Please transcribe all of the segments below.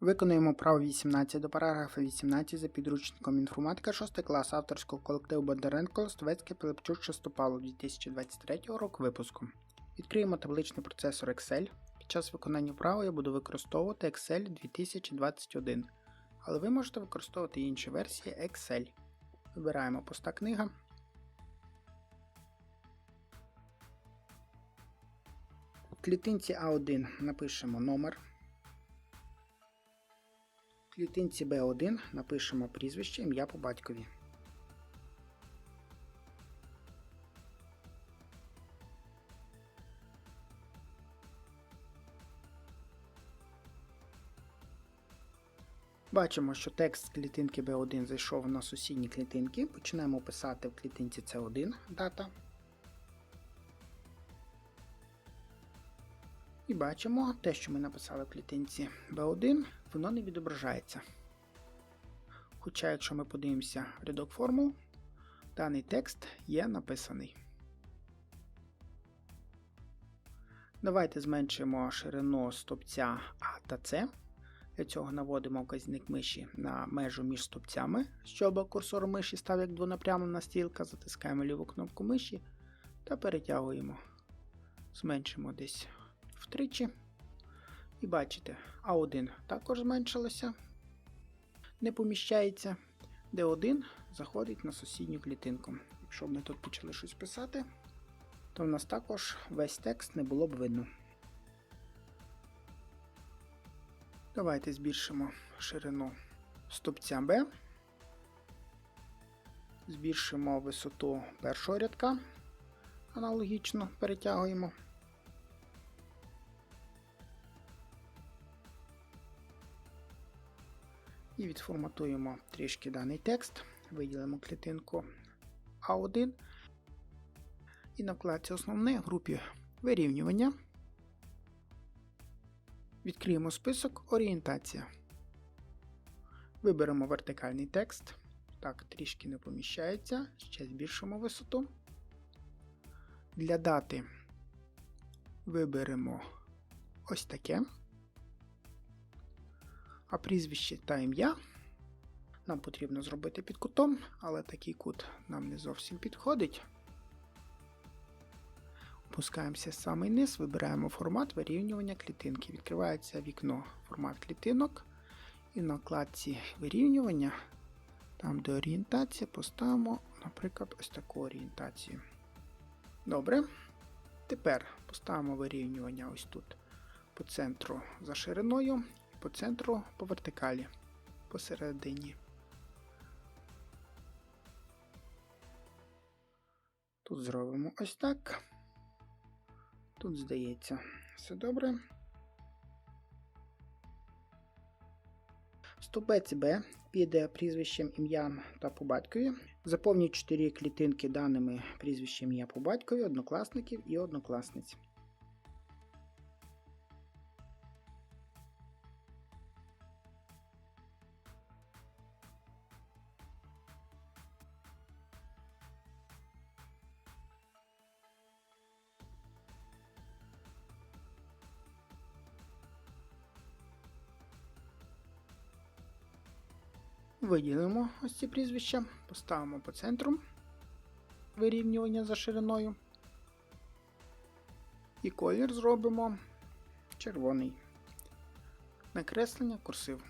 Виконуємо право 18 до параграфа 18 за підручником інформатика 6 клас авторського колективу Бондаренко Листовецький Пилипчук Шестопало 2023 року випуску. Відкриємо табличний процесор Excel. Під час виконання вправи я буду використовувати Excel 2021, але ви можете використовувати інші версії Excel. Вибираємо пуста книга. В клітинці А1 напишемо номер. Клітинці B1 напишемо прізвище, ім'я по батькові. Бачимо, що текст клітинки B1 зайшов на сусідні клітинки. Починаємо писати в клітинці C1 дата. І бачимо, те, що ми написали в клітинці B1, воно не відображається. Хоча, якщо ми подивимося рядок формул, даний текст є написаний. Давайте зменшимо ширину стопця А та С. Для цього наводимо вказівник миші на межу між стопцями, щоб курсор миші став як двонапрямлена стрілка, затискаємо ліву кнопку миші та перетягуємо. Зменшимо десь втричі. І бачите, А1 також зменшилося, не поміщається. D1 заходить на сусідню клітинку. Якщо б ми тут почали щось писати, то в нас також весь текст не було б видно. Давайте збільшимо ширину стопця B. Збільшимо висоту першого рядка. Аналогічно перетягуємо. І відформатуємо трішки даний текст. Виділимо клітинку А1. І на вкладці основне групі вирівнювання. Відкриємо список Орієнтація. Виберемо вертикальний текст. Так, трішки не поміщається. Ще збільшимо висоту. Для дати виберемо ось таке. А прізвище та ім'я нам потрібно зробити під кутом, але такий кут нам не зовсім підходить. Опускаємося в самий низ, вибираємо формат вирівнювання клітинки. Відкривається вікно формат клітинок. І на вкладці вирівнювання, там де орієнтація, поставимо, наприклад, ось таку орієнтацію. Добре. Тепер поставимо вирівнювання ось тут по центру за шириною по центру по вертикалі посередині. Тут зробимо ось так. Тут, здається, все добре. Стовбець Б піде прізвищем ім'ям та по батькові. Заповніть 4 клітинки даними прізвищем ім'я по батькові, однокласників і однокласниць. Виділимо ось ці прізвища, поставимо по центру вирівнювання за шириною. І колір зробимо червоний. Накреслення курсив.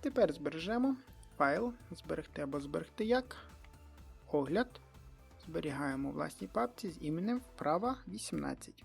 Тепер збережемо файл, зберегти або зберегти як. Огляд. Зберігаємо власній папці з іменем вправа 18.